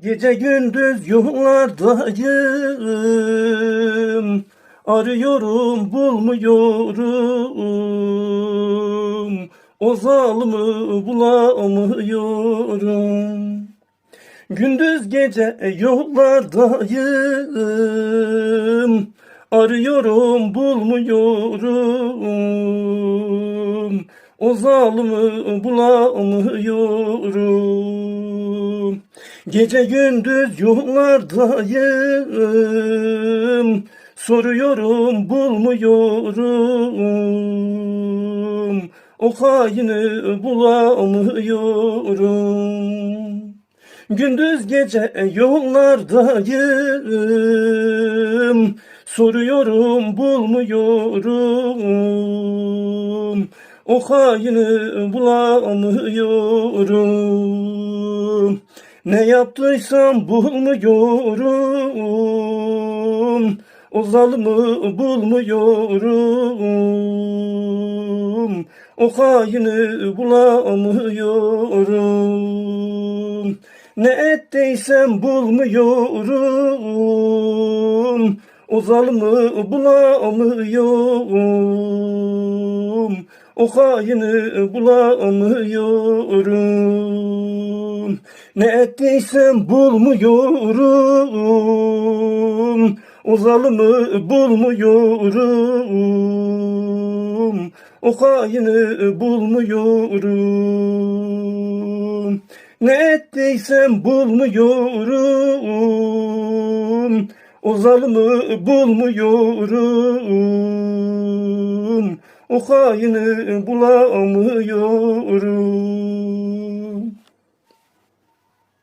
Gece gündüz yollardayım. Arıyorum bulmuyorum. O zalımı bulamıyorum. Gündüz gece yollardayım. Arıyorum bulmuyorum O zalımı bulamıyorum. Gece gündüz yollardayım. Soruyorum bulmuyorum. O haini bulamıyorum. Gündüz gece yollardayım. Soruyorum bulmuyorum O haini bulamıyorum Ne yaptıysam bulmuyorum. O zalımı bulmuyorum. O haini bulamıyorum Ne ettiysem bulmuyorum. O zalımı bulamıyorum O haini bulamıyorum. Ne ettiysem bulmuyorum. O zalımı bulmuyorum. O haini bulmuyorum. Ne ettiysem bulmuyorum. O zalımı bulmuyorum O haini bulamıyorum